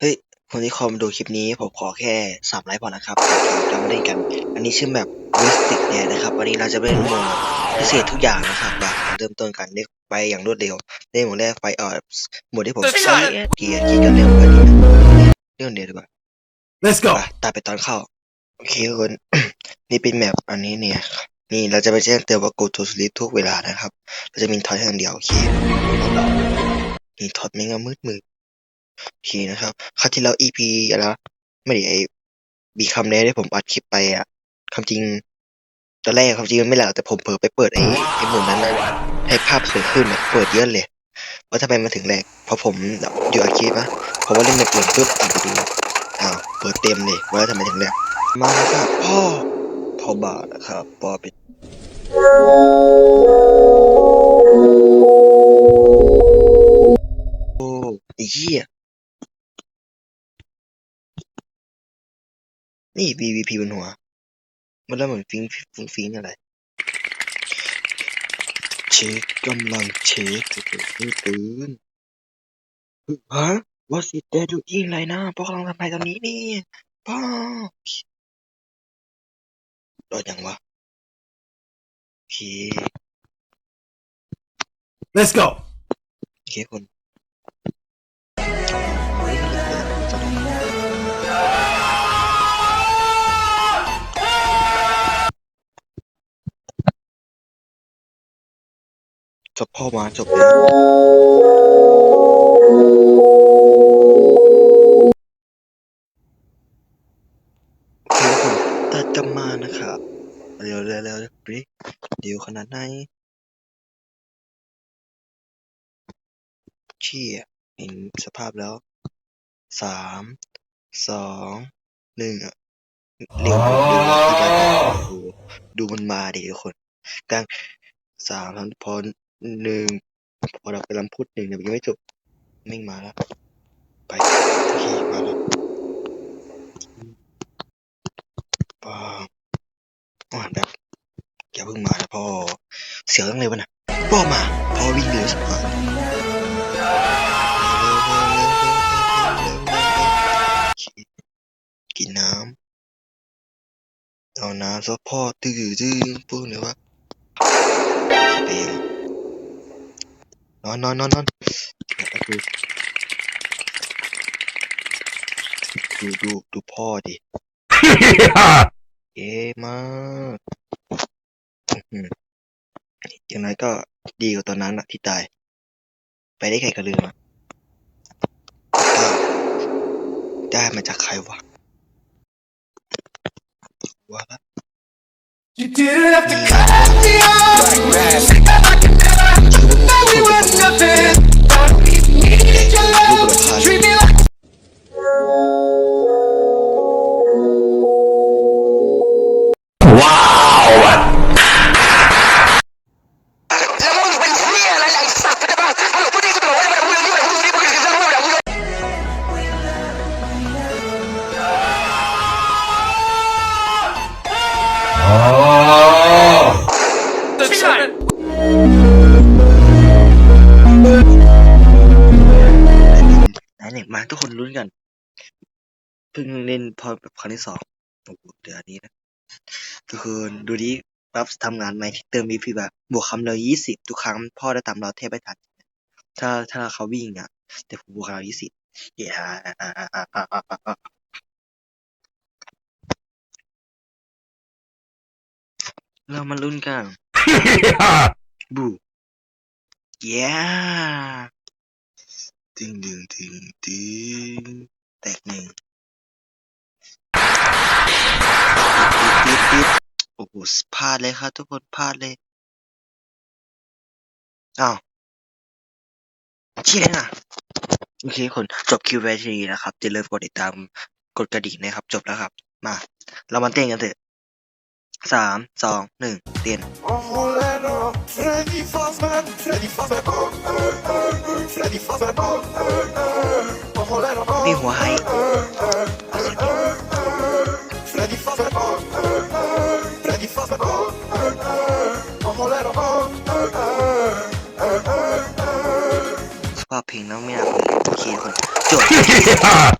เฮ้ย คนที่คอมดูคลิปนี้ผมขอแค่สามไลค์พอนะครับเรามาเล่นกัน อันนี้ชื่อแบบวิสติกเนี่ยนะครับ วันนี้เราจะเล่นโหมดพิเศษทุกอย่างนะครับแบบเริ่มต้นกันเล่นไปอย่างรวดเร็วเล่นโหมดแรกไปเออโหมดที่ผมใช้เกียร์เกียร์กันเร็วกว่านี้นะเรื่องเดียวดีกว่า Let's go. ไปตามไปตอนเข้า โอเคทุกคน นี่เป็นแมปอันนี้เนี่ยครับนี่เราจะไปแจ้งเตือนว่า go to sleep ทุกเวลานะครับ เราจะมีทอดแค่อันเดียวโอเคนี่ทอดไม่งามืดมืด โอเคนะครับ คราวที่แล้ว EP อะไรวะไม่ได้ไอ้บีคำแรกที่ผมอัดคลิปไปอะคำจริงตอนแรกความจริงมันไม่แหละแต่ผมเผลอไปเปิดไอ้ไอ้หมุนนั้นนะให้ภาพสวยขึ้นอะเปิดเยอะเลยว่าทำไมมันถึงแรกพอผมอยู่อัดคลิปนะพอว่าเล่นในเปิดปุ๊บอ่านไปดูอ้าวเปิดเต็มเลยว่าทำไมถึงแรกมาครับพ่อพ่อบาทนะครับพ่อเป็นโอ้ไอ้เหี้ย นี่ BVP บนหัว มันแล้วเหมือนฟิงฟิงฟิงอะไร เช็คกำลังเช็คตื่นตื่นฮะ What's it there doing ไรนะพ่อกำลังทำอะไรตอนนี้นี่พ่อรอดยังวะโอเค Let's go. โอเคคน จบพ่อมาจบแล้วโอเคคนตัดจะมานะครับเร็วเร็วเร็วเร็วเดี๋ยวขนาดไหนเชี่ยเห็นสภาพแล้วสามสองหนึ่งอะเร็วเร็วเร็วที่ได้โอ้โหดูมันมาดิทุกคนกลางสามแล้วพอ หนึ่ง พอเราไปลำพูดหนึ่งเนี่ยมันยังไม่จบแม่งมาแล้ว ไปโอเคมาแล้วป้าอ่านแบบอย่าเพิ่งมานะพ่อ เสียวตั้งเลยวะน่ะพ่อมาพ่อวิ่งเร็วสักพักกินน้ำเอาน้ำซะพ่อตื้อตื้อพูดเลยว่า นอนนอนนอนนอนแล้วดูดูดูดูพ่อดิ yeah. เอ๊มากอื้อหืออย่างน้อยก็ดีกว่าตอนนั้นอะที่ตาย ไปได้ไงก็ลืมอะก็ได้มาจากใครวะว่าละ You didn't have to cut me off. ทุกคนลุ้นกัน เพิ่งเล่นพอแบบครั้งที่สองโอ้โหเดือนนี้นะทุกคนดูดิรับทำงานใหม่ที่เติมมีพีแบบบวกคำเรายี่สิบทุกครั้งพ่อได้ตามเราแทบไม่ทันถ้าถ้าเขาวิ่งอะ แต่ผมบวกเรายี่สิบเย้เรามาลุ้นกัน yeah. บูเย้ ตึงดึงตึงตึงแตกหนึ่งปิดปิดโอ้โหพลาดเลยครับทุกคนพลาดเลยอ้าวชี้เลยนะโอเคคนจบคิวไวทีนะครับจะเริ่มกดติดตามกดกระดิ่งนะครับ จบแล้วครับ มา เรามาเต้นกันเถอะสามสองหนึ่งเต้น Freddy Fazbear, Freddy Fazbear, Freddy Fazbear, นี่หัวไฮ Freddy Fazbear, Freddy Fazbear, สภาพเพลงน้องไม่น่าเปิดโอเคทุกคนจบ yeah.